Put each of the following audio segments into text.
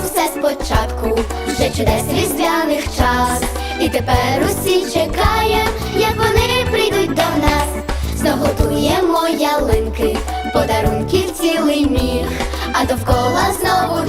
початку, вже чудес різдвяних час. І тепер усі чекає, як вони прийдуть до нас. Знов готуємо ялинки, подарунків цілий міг, а довкола знову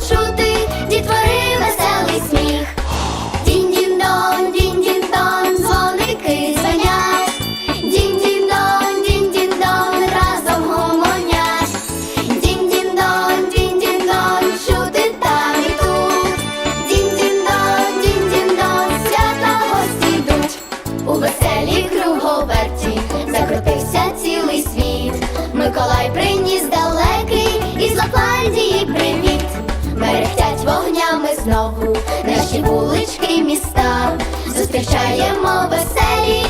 знову наші вулички міста. Зустрічаємо веселі